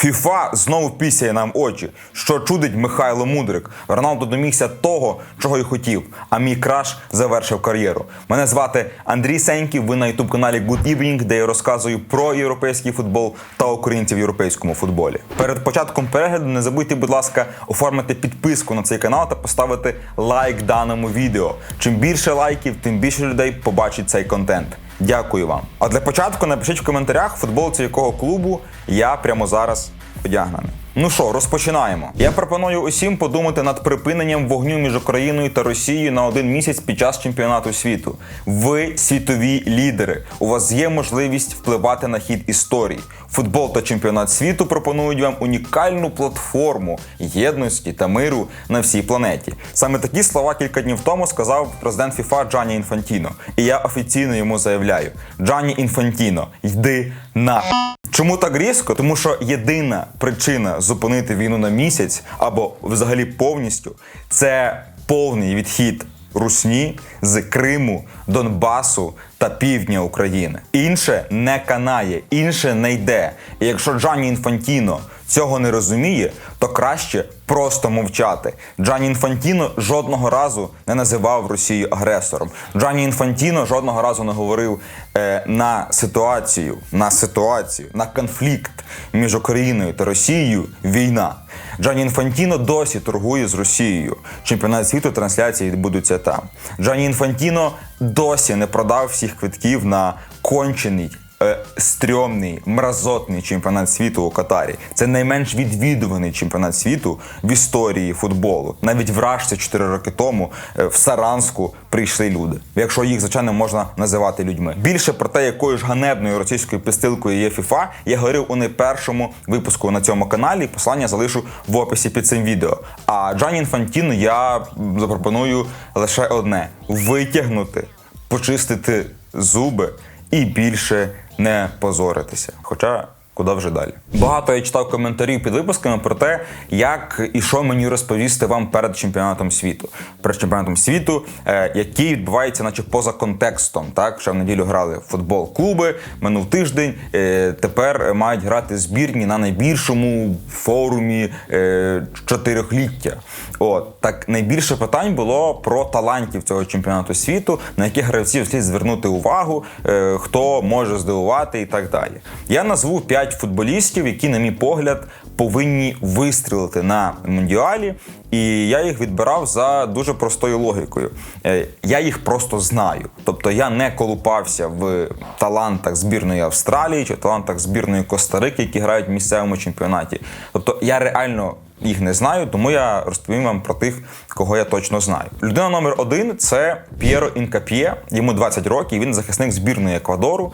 ФІФА знову пісяє нам очі. Що чудить Михайло Мудрик. Роналдо домігся того, чого й хотів. А мій краш завершив кар'єру. Мене звати Андрій Сеньків. Ви на ютуб каналі Good Evening, де я розказую про європейський футбол та українців в європейському футболі. Перед початком перегляду не забудьте, будь ласка, оформити підписку на цей канал та поставити лайк даному відео. Чим більше лайків, тим більше людей побачить цей контент. Дякую вам. А для початку напишіть в коментарях, футболці якого клубу я прямо зараз одягнений. Ну що, розпочинаємо. Я пропоную усім подумати над припиненням вогню між Україною та Росією на один місяць під час чемпіонату світу. Ви світові лідери. У вас є можливість впливати на хід історії. Футбол та чемпіонат світу пропонують вам унікальну платформу єдності та миру на всій планеті. Саме такі слова кілька днів тому сказав президент ФІФА Джані Інфантіно. І я офіційно йому заявляю: Джані Інфантіно, йди на. Чому так різко? Тому що єдина причина зупинити війну на місяць або взагалі повністю це повний відхід Русні з Криму, Донбасу та півдня України. Інше не канає, інше не йде. І якщо Джані Інфантіно цього не розуміє, то краще просто мовчати. Джані Інфантіно жодного разу не називав Росію агресором. Джані Інфантіно жодного разу не говорив е, на ситуацію, на ситуацію, на конфлікт між Україною та Росією війна. Джані Інфантіно досі торгує з Росією. Чемпіонат світу трансляції відбудуться там. Джані Інфантіно досі не продав всіх квитків на кончений. Е, Стрьомний, мразотний чемпіонат світу у Катарі. Це найменш відвідуваний чемпіонат світу в історії футболу. Навіть в Рашці 4 роки тому е, в Саранску прийшли люди, якщо їх звичайно можна називати людьми. Більше про те, якою ж ганебною російською пистилкою є ФІФА, я говорив у найпершому випуску на цьому каналі. Посилання залишу в описі під цим відео. А Джані Інфантіно я запропоную лише одне: витягнути, почистити зуби і більше не позоритися. Хоча. Куди вже далі? Багато я читав коментарів під випусками про те, як і що мені розповісти вам перед чемпіонатом світу. Перед чемпіонатом світу, е, який відбувається, наче поза контекстом. Так, ще в неділю грали в футбол клуби, минув тиждень. Е, тепер мають грати збірні на найбільшому форумі е, чотирьохліття. От так найбільше питань було про талантів цього чемпіонату світу, на яких гравців слід звернути увагу, хто може здивувати і так далі. Я назву 5 футболістів, які, на мій погляд, повинні вистрілити на мундіалі. І я їх відбирав за дуже простою логікою. Е, Я їх просто знаю. Тобто я не колупався в талантах збірної Австралії чи талантах збірної Коста-Рики, які грають в місцевому чемпіонаті. Тобто я реально їх не знаю, тому я розповім вам про тих, кого я точно знаю. Людина номер один це П'єро Інкап'є. Йому 20 років. Він захисник збірної Еквадору.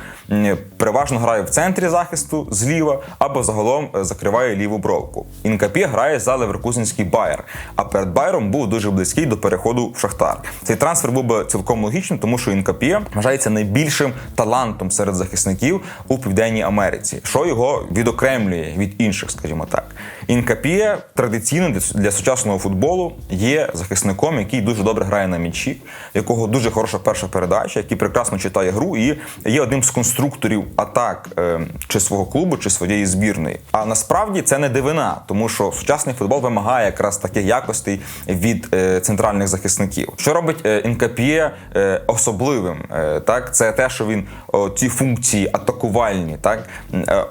Переважно грає в центрі захисту зліва або загалом е, закриває ліву бровку. Інкап'є грає за Леверкузенський Байер. А перед Байером був дуже близький до переходу в Шахтар. Цей трансфер був би цілком логічним, тому що Інкап'є вважається найбільшим талантом серед захисників у Південній Америці, що його відокремлює від інших, скажімо так. Інкап'є традиційно для, сучасного футболу є захисником, який дуже добре грає на м'ячі, якого дуже хороша перша передача, який прекрасно читає гру і є одним з конструкторів атак е, чи свого клубу, чи своєї збірної. А насправді це не дивина, тому що сучасний футбол вимагає якраз таких якостей від е, центральних захисників. Що робить Інкап'є е, особливим? Так, це те, що він ці функції атакувальні, так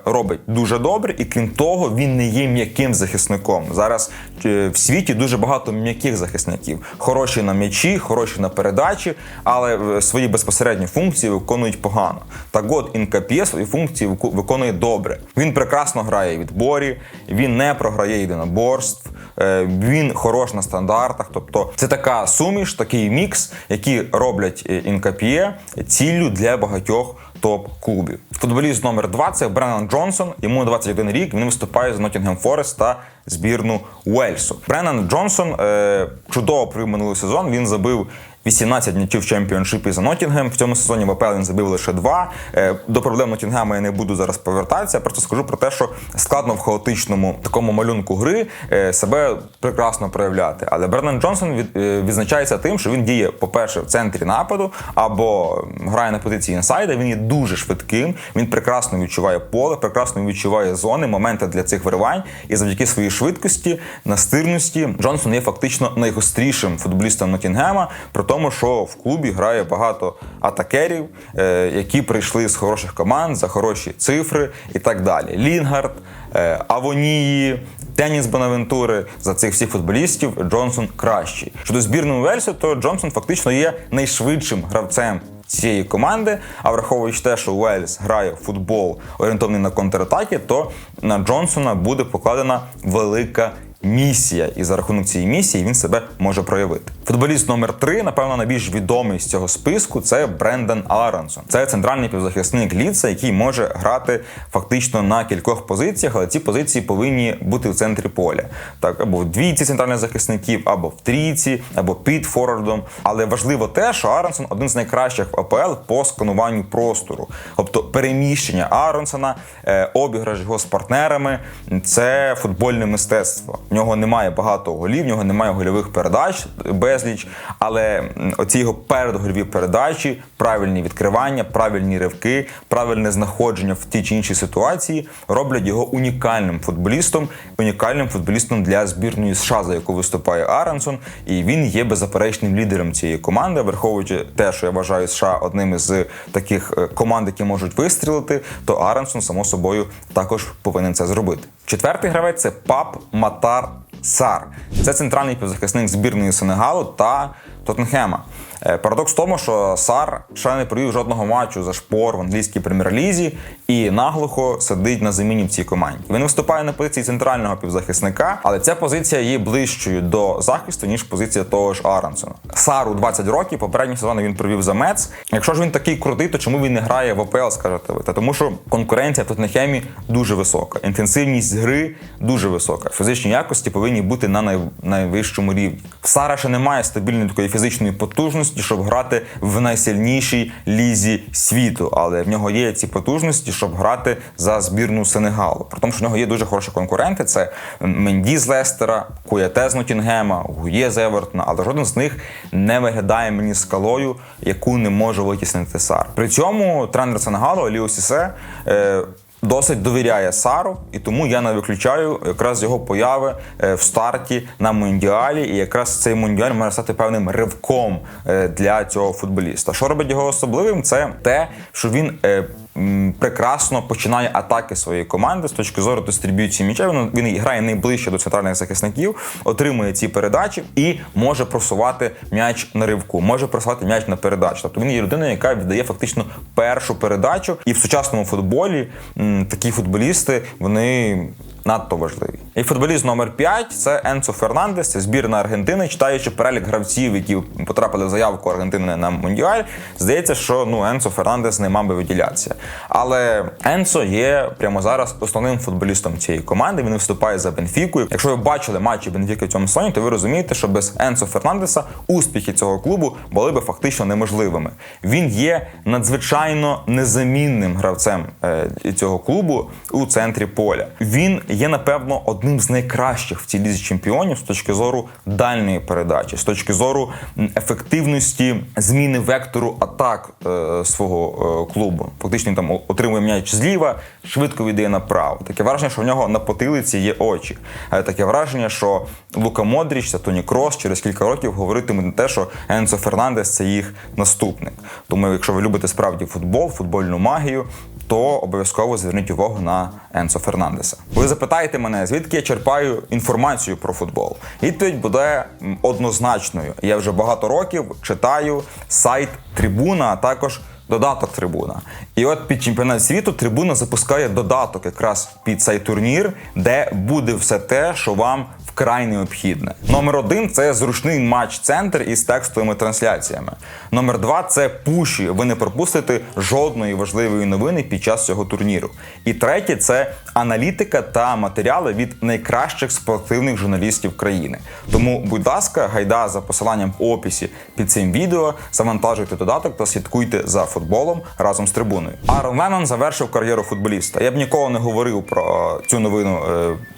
робить дуже добре, і крім того, він не є м'яким захисником. Зараз е, в світі дуже багато м'яких захисників, хороші на м'ячі, хороші на передачі, але е, свої безпосередні функції виконують погано. Так от Інкап'є свої функції виконує добре. Він прекрасно грає відборі, він не програє єдиноборств. е, Він хорош на стандартах, тобто це така суміш, такий мікс, який роблять інкап'є ціллю для багатьох топ-клубів. Футболіст номер 2 це Бреннан Джонсон. Йому 21 рік. Він виступає за Ноттінгем Форест та збірну Уельсу. Бреннан Джонсон е, чудово провів минулий сезон. Він забив 18 м'ячів в чемпіоншипі за Ноттінгем. В цьому сезоні в АПЛ він забив лише два. Е, До проблем Ноттінгема я не буду зараз повертатися. Просто скажу про те, що складно в хаотичному такому малюнку гри е, себе прекрасно проявляти. Але Бернан Джонсон е, відзначається тим, що він діє, по-перше, в центрі нападу або грає на позиції інсайда. Він є дуже швидким. Він прекрасно відчуває поле, прекрасно відчуває зони, моменти для цих виривань. І завдяки своїй швидкості, настирності, Джонсон є фактично найгострішим футболістом Ноттінгема, при тому, що в клубі грає багато атакерів, е, які прийшли з хороших команд за хороші цифри і так далі. Лінгард, е, Авонії, Деніс Бонавентури за цих всіх футболістів Джонсон кращий. Щодо збірної Вельсу, то Джонсон фактично є найшвидшим гравцем. Цієї команди, а враховуючи те, що Уельс грає в футбол орієнтований на контратаки, то на Джонсона буде покладена велика місія, і за рахунок цієї місії він себе може проявити. Футболіст номер 3 напевно, найбільш відомий з цього списку це Брендан Аронсон. Це центральний півзахисник Ліца, який може грати фактично на кількох позиціях, але ці позиції повинні бути в центрі поля. Так, або в двійці центральних захисників, або в трійці, або під форвардом. Але важливо те, що Аронсон один з найкращих в АПЛ по скануванню простору, тобто переміщення Аронсона, е, обіграш його з партнерами це футбольне мистецтво. Нього немає багато голів, в нього немає гольових передач безліч, але оці його передгольові передачі, правильні відкривання, правильні ривки, правильне знаходження в тій чи іншій ситуації роблять його унікальним футболістом, унікальним футболістом для збірної США, за яку виступає Аронсон. І він є беззаперечним лідером цієї команди, враховуючи те, що я вважаю США одним із таких е, команд, які можуть вистрілити, то Аронсон, само собою, також повинен це зробити. Четвертий гравець це Пап Матар Сар. Це центральний півзахисник збірної Сенегалу та Тоттенхема. Е, Парадокс в тому, що Сар ще не провів жодного матчу за шпор в англійській прем'єр-лізі і наглухо сидить на заміні в цій команді. Він виступає на позиції центрального півзахисника, але ця позиція є ближчою до захисту, ніж позиція того ж Аронсона. Сару 20 років, попередні сезони він провів за Мец. Якщо ж він такий крутий, то чому він не грає в АПЛ, скажете ви? Та тому, що конкуренція в Тоттенхемі дуже висока, інтенсивність гри дуже висока. Фізичні якості повинні бути на найвищому рівні. В Сара ще немає стабільної такої фізичної потужності, щоб грати в найсильнішій лізі світу, але в нього є ці потужності, щоб грати за збірну Сенегалу. При тому, що в нього є дуже хороші конкуренти: це Менді з Лестера, Куяте з Нотінгема, Гує з Евертона, але жоден з них не виглядає мені скалою, яку не може витіснити Сар. При цьому тренер Сенегалу Еліо Сісе. Досить довіряє Сару, і тому я не виключаю якраз його появи е, в старті на мундіалі. І якраз цей мундіаль може стати певним ривком е, для цього футболіста. Що робить його особливим? Це те, що він е, прекрасно починає атаки своєї команди з точки зору дистриб'юції м'яча. Він, він грає найближче до центральних захисників, отримує ці передачі і може просувати м'яч на ривку, може просувати м'яч на передачу. Тобто він є людина, яка віддає фактично першу передачу. І в сучасному футболі такі футболісти вони надто важливі. І футболіст номер 5 це Енцо Фернандес, це збірна Аргентини. Читаючи перелік гравців, які потрапили в заявку Аргентини на Мундіаль, здається, що ну Енцо Фернандес не мав би виділятися. Але Енцо є прямо зараз основним футболістом цієї команди. Він виступає за Бенфікою. Якщо ви бачили матчі Бенфіки в цьому сезоні, то ви розумієте, що без Енцо Фернандеса успіхи цього клубу були би фактично неможливими. Він є надзвичайно незамінним гравцем е, цього клубу у центрі поля. Він є, напевно, одним з найкращих в цій лізі чемпіонів з точки зору дальньої передачі, з точки зору ефективності зміни вектору атак е, свого е, клубу. Фактично там отримує м'яч зліва, швидко віддає направо. Таке враження, що в нього на потилиці є очі. Е, Таке враження, що Лука Модріч та Тоні Крос через кілька років говоритимуть на те, що Енцо Фернандес це їх наступник. Тому, якщо ви любите справді футбол, футбольну магію, то обов'язково зверніть увагу на Енсо Фернандеса. Ви запитаєте мене, звідки я черпаю інформацію про футбол? Відповідь буде однозначною. Я вже багато років читаю сайт Трибуна, а також додаток Трибуна. І от під чемпіонат світу Трибуна запускає додаток якраз під цей турнір, де буде все те, що вам вкрай необхідне. Номер один це зручний матч-центр із текстовими трансляціями. Номер два це пуші. Ви не пропустите жодної важливої новини під час цього турніру. І третє це аналітика та матеріали від найкращих спортивних журналістів країни. Тому, будь ласка, гайда за посиланням в описі під цим відео, завантажуйте додаток та слідкуйте за футболом разом з трибуною. Арон Леннон завершив кар'єру футболіста. Я б ніколи не говорив про цю новину.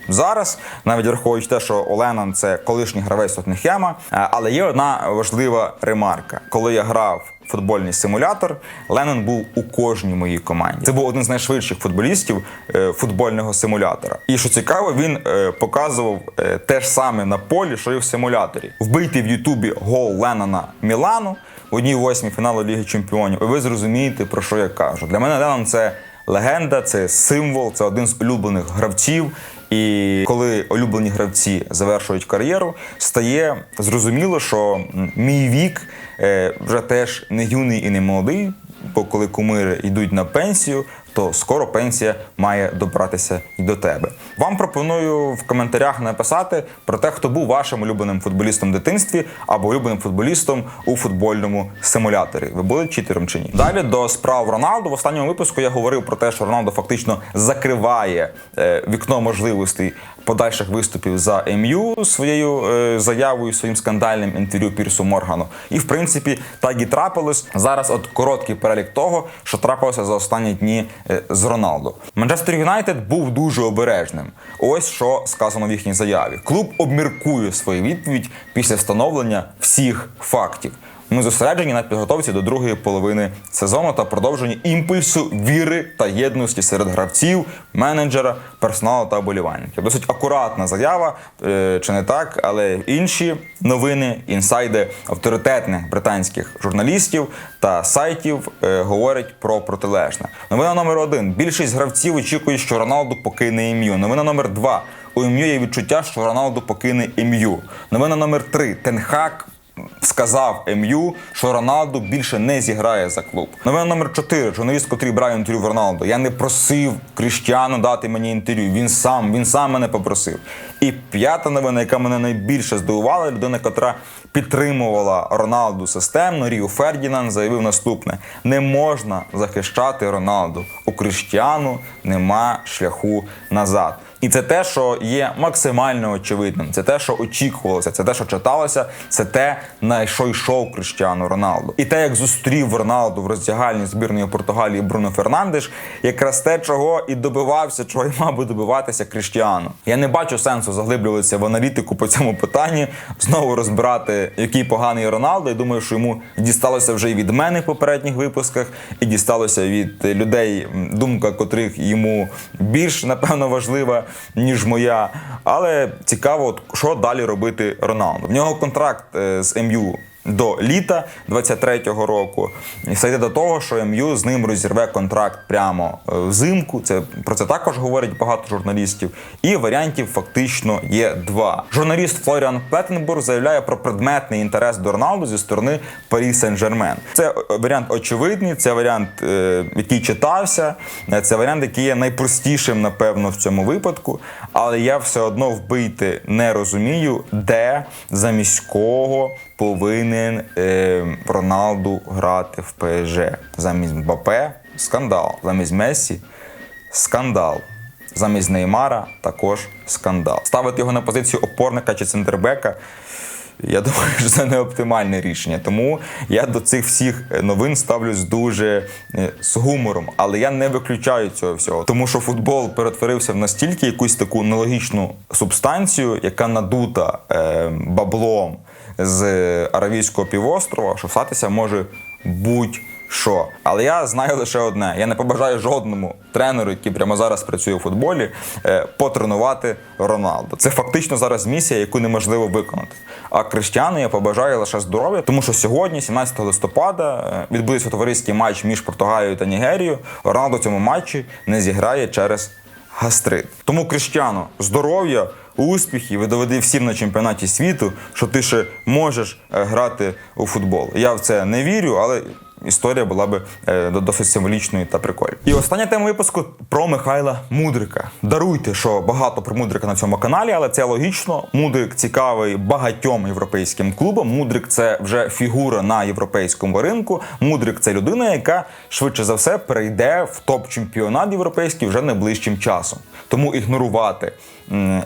Зараз, навіть враховуючи те, що Оленан це колишній гравець Тоттенхема, Е, але є одна важлива ремарка. Коли я грав футбольний симулятор, Леннон був у кожній моїй команді. Це був один з найшвидших футболістів е, футбольного симулятора. І що цікаво, він е, показував те ж саме на полі, що і в симуляторі. Вбийте в Ютубі гол Леннона Мілану в одній восьмій фіналу Ліги Чемпіонів, і ви зрозумієте, про що я кажу. Для мене Леннон це легенда, це символ, це один з улюблених гравців. І коли улюблені гравці завершують кар'єру, стає зрозуміло, що мій вік е, вже теж не юний і не молодий. Бо коли кумири йдуть на пенсію, то скоро пенсія має добратися і до тебе. Вам пропоную в коментарях написати про те, хто був вашим улюбленим футболістом в дитинстві або улюбленим футболістом у футбольному симуляторі. Ви були читером чи ні? Далі до справ Роналду. В останньому випуску я говорив про те, що Роналдо фактично закриває е, вікно можливостей подальших виступів за МЮ своєю е, заявою, своїм скандальним інтерв'ю Пірсу Моргану. І в принципі так і трапилось. Зараз от короткий перелік того, що трапилося за останні дні з Роналду. Манчестер Юнайтед був дуже обережним. Ось що сказано в їхній заяві. Клуб обміркує свою відповідь після встановлення всіх фактів. Ми зосереджені на підготовці до другої половини сезону та продовженні імпульсу віри та єдності серед гравців, менеджера, персоналу та болівальників. Досить акуратна заява, е, чи не так, але інші новини, інсайди авторитетних британських журналістів та сайтів е, говорять про протилежне. Новина номер один: більшість гравців очікує, що Роналду покине ім'ю. Новина номер два. У ім'ю є відчуття, що Роналду покине ім'ю. Новина номер три. Тенхак сказав МЮ, що Роналду більше не зіграє за клуб. Новина номер 4. Журналіст, котрий брав інтерв'ю в Роналду. Я не просив Кріштіану дати мені інтерв'ю. Він сам, він сам мене попросив. І п'ята новина, яка мене найбільше здивувала, людина, котра підтримувала Роналду системно, Ріо Фердінанд заявив наступне: не можна захищати Роналду. У Кріштіану нема шляху назад. І це те, що є максимально очевидним. Це те, що очікувалося, це те, що читалося, це те, на що йшов Криштіану Роналду. І те, як зустрів Роналду в роздягальні збірної Португалії Бруно Фернандеш, якраз те, чого і добивався, чого й мав би добиватися Криштіану. Я не бачу сенсу заглиблюватися в аналітику по цьому питанні, знову розбирати, який поганий Роналдо. Я думаю, що йому дісталося вже і від мене в попередніх випусках, і дісталося від людей, думка котрих йому більш напевно важлива ніж моя. Але цікаво, що далі робити Роналду. В нього контракт е, з МЮ. До літа 23-го року і все йде до того, що МЮ з ним розірве контракт прямо е, взимку. Це про це також говорять багато журналістів. І варіантів фактично є два. Журналіст Флоріан Плеттенбург заявляє про предметний інтерес до Роналду зі сторони Парі Сен-Жермен. Це е, варіант очевидний, це варіант, е, який читався. Це варіант, який є найпростішим, напевно, в цьому випадку. Але я все одно вбити не розумію, де замість кого повинен е, Роналду грати в ПСЖ. Замість Мбапе скандал. Замість Мессі скандал. Замість Неймара також скандал. Ставити його на позицію опорника чи центрбека. Я думаю, що це не оптимальне рішення. Тому я до цих всіх новин ставлюсь дуже е, з гумором, але я не виключаю цього всього, тому що футбол перетворився в настільки якусь таку нелогічну субстанцію, яка надута е, баблом з Аравійського півострова, що статися може будь-що. Але я знаю лише одне: я не побажаю жодному тренеру, який прямо зараз працює у футболі, е, потренувати Роналду. Це фактично зараз місія, яку неможливо виконати. А Криштіану я побажаю лише здоров'я, тому що сьогодні, 17 листопада, е, відбудеться товариський матч між Португалією та Нігерією. Роналду цьому матчі не зіграє через гастрит. Тому Криштіану, здоров'я, успіхів і доведи всім на чемпіонаті світу, що ти ще можеш е, грати у футбол. Я в це не вірю, але історія була би е, досить символічною та прикольною. І остання тема випуску про Михайла Мудрика. Даруйте, що багато про Мудрика на цьому каналі, але це логічно. Мудрик цікавий багатьом європейським клубам. Мудрик це вже фігура на європейському ринку. Мудрик це людина, яка швидше за все перейде в топ-чемпіонат європейський вже найближчим часом. Тому ігнорувати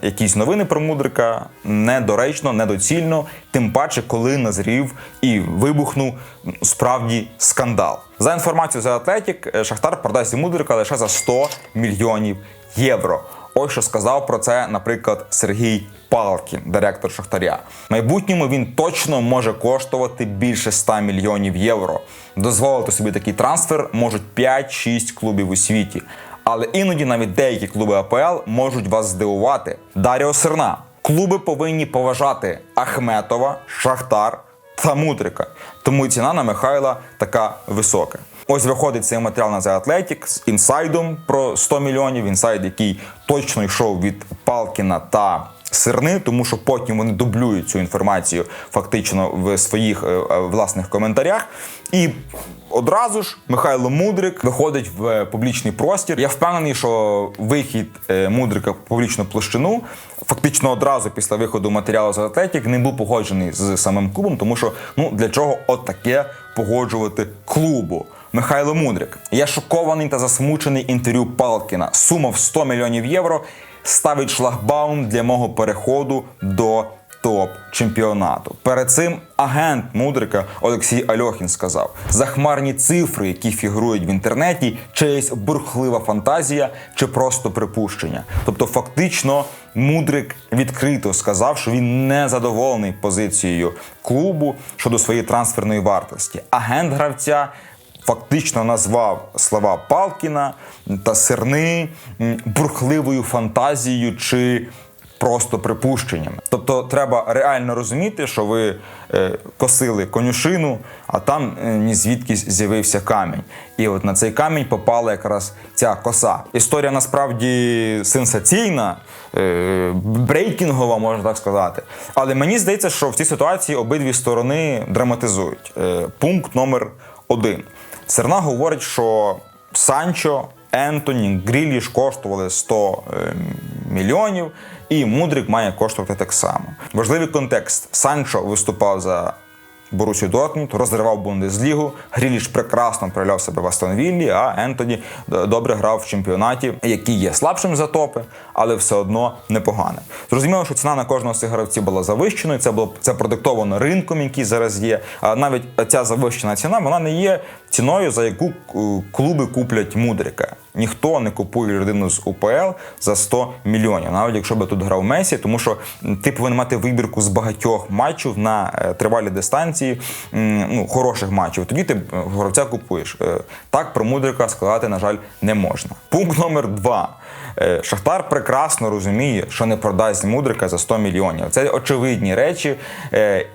якісь новини про Мудрика недоречно, недоцільно, тим паче, коли назрів і вибухнув справді скандал. За інформацією за Атлетік, Шахтар продасть Мудрика лише за 100 мільйонів євро. Ось що сказав про це, наприклад, Сергій Палкін, директор Шахтаря. В майбутньому він точно може коштувати більше 100 мільйонів євро. Дозволити собі такий трансфер можуть 5-6 клубів у світі. Але іноді навіть деякі клуби АПЛ можуть вас здивувати. Даріо Серна. Клуби повинні поважати Ахметова, Шахтар та Мутрика. Тому ціна на Михайла така висока. Ось виходить цей матеріал на The Athletic з інсайдом про 100 мільйонів. Інсайд, який точно йшов від Палкіна та Сирни, тому що потім вони дублюють цю інформацію фактично в своїх е, е, власних коментарях. І одразу ж Михайло Мудрик виходить в е, публічний простір. Я впевнений, що вихід Мудрика в публічну площину фактично одразу після виходу матеріалу з Атлетік не був погоджений з самим клубом, тому що ну для чого от таке погоджувати клубу. Михайло Мудрик. Я шокований та засмучений інтерв'ю Палкіна. Сума в 100 мільйонів євро ставить шлагбаум для мого переходу до топ-чемпіонату. Перед цим агент Мудрика Олексій Альохін сказав: захмарні цифри, які фігурують в інтернеті, чиясь бурхлива фантазія чи просто припущення. Тобто, фактично, Мудрик відкрито сказав, що він не задоволений позицією клубу щодо своєї трансферної вартості. Агент гравця фактично назвав слова Палкіна та Серни бурхливою фантазією чи просто припущеннями. Тобто треба реально розуміти, що ви е, косили конюшину, а там е, ні звідки з'явився камінь. І от на цей камінь попала якраз ця коса. Історія насправді сенсаційна, е, брейкінгова, можна так сказати. Але мені здається, що в цій ситуації обидві сторони драматизують. Пункт номер один. Серна говорить, що Санчо, Ентоні, Гріліш коштували 100 е, мільйонів, і Мудрик має коштувати так само. Важливий контекст: Санчо виступав за Борусю Дортмунд, розривав Бундеслігу. Гріліш прекрасно проявляв себе в Астон Віллі, а Ентоні добре грав в чемпіонаті, який є слабшим за топи, але все одно непоганим. Зрозуміло, що ціна на кожного з цих гравців була завищеною. Це було це продиктовано ринком, який зараз є. А навіть ця завищена ціна вона не є ціною, за яку е, клуби куплять мудрика. Ніхто не купує людину з УПЛ за 100 мільйонів, навіть якщо би тут грав Месі, тому що ти повинен мати вибірку з багатьох матчів на е, тривалі дистанції, ну, хороших матчів. Тоді ти е, гравця купуєш. Так про мудрика сказати, на жаль, не можна. Пункт номер два. Шахтар прекрасно розуміє, що не продасть мудрика за 100 мільйонів. Це очевидні речі,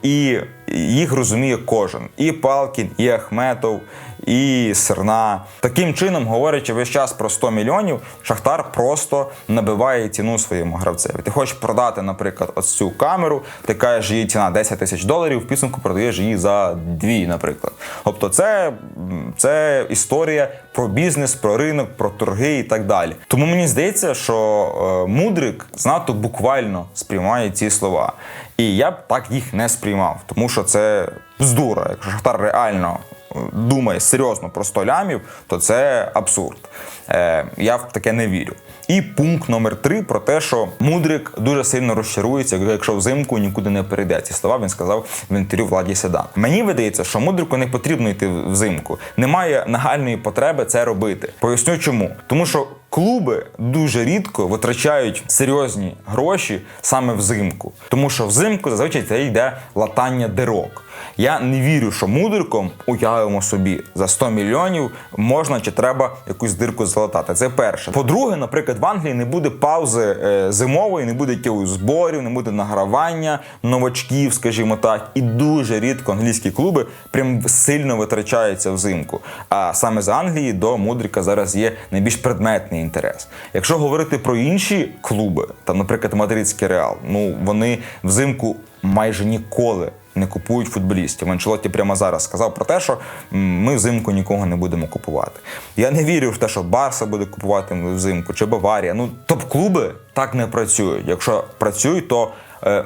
і їх розуміє кожен. І Палкін, і Ахметов, і Серна. Таким чином, говорячи весь час про 100 мільйонів, Шахтар просто набиває ціну своєму гравцеві. Ти хочеш продати, наприклад, ось цю камеру, ти кажеш, її ціна 10 тисяч доларів, в підсумку продаєш її за 2, наприклад. Тобто, це, це історія про бізнес, про ринок, про торги і так далі. Тому мені здається, що е, мудрик знато буквально сприймає ці слова. І я б так їх не сприймав, тому що це бздура. Якщо Шахтар реально думає серйозно про 100 лямів, то це абсурд. Е, я в таке не вірю. І пункт номер три про те, що Мудрик дуже сильно розчарується, якщо взимку нікуди не перейде. Ці слова він сказав в інтерв'ю Владі Седан. Мені видається, що Мудрику не потрібно йти взимку. Немає нагальної потреби це робити. Поясню чому. Тому що клуби дуже рідко витрачають серйозні гроші саме взимку. Тому що взимку зазвичай це йде латання дирок. Я не вірю, що мудриком уявимо собі за 100 мільйонів можна чи треба якусь дирку залатати. Це перше. По-друге, наприклад, в Англії не буде паузи е, зимової, не буде якихось зборів, не буде награвання новачків, скажімо так. І дуже рідко англійські клуби прям сильно витрачаються взимку. А саме з Англії до мудрика зараз є найбільш предметний інтерес. Якщо говорити про інші клуби, там, наприклад, Мадридський Реал, ну вони взимку майже ніколи не купують футболістів. Анчелотті прямо зараз сказав про те, що ми взимку нікого не будемо купувати. Я не вірю в те, що Барса буде купувати взимку чи Баварія. Ну топ-клуби так не працюють. Якщо працюють, то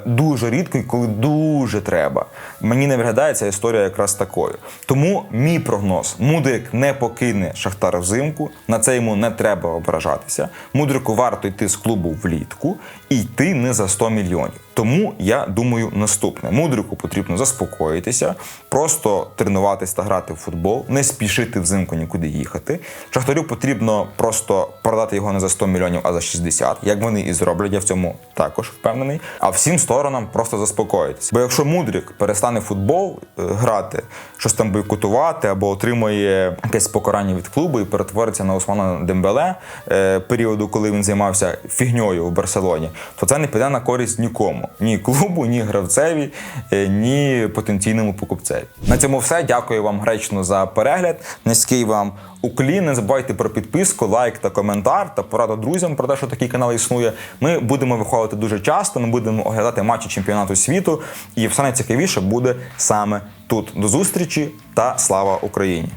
дуже рідко і коли дуже треба. Мені не виглядає ця історія якраз такою. Тому мій прогноз: Мудрик не покине Шахтар взимку. На це йому не треба ображатися. Мудрику варто йти з клубу влітку і йти не за 100 мільйонів. Тому я думаю наступне: мудрику потрібно заспокоїтися, просто тренуватись та грати в футбол, не спішити взимку нікуди їхати. Шахтарю потрібно просто продати його не за 100 мільйонів, а за 60, як вони і зроблять. Я в цьому також впевнений. А всім сторонам просто заспокоїтися. Бо якщо мудрик перестане футбол е, грати, щось там бойкотувати або отримує якесь покарання від клубу і перетвориться на Османа Дембеле е, періоду, коли він займався фігньою в Барселоні, то це не піде на користь нікому: ні клубу, ні гравцеві, е, ні потенційному покупцеві. На цьому все. Дякую вам гречно за перегляд. Низький вам уклін. Не забувайте про підписку, лайк та коментар та пораду друзям про те, що такий канал існує. Ми будемо виходити дуже часто. Ми будемо оглядати матчі чемпіонату світу, і все найцікавіше буде саме тут. До зустрічі та слава Україні!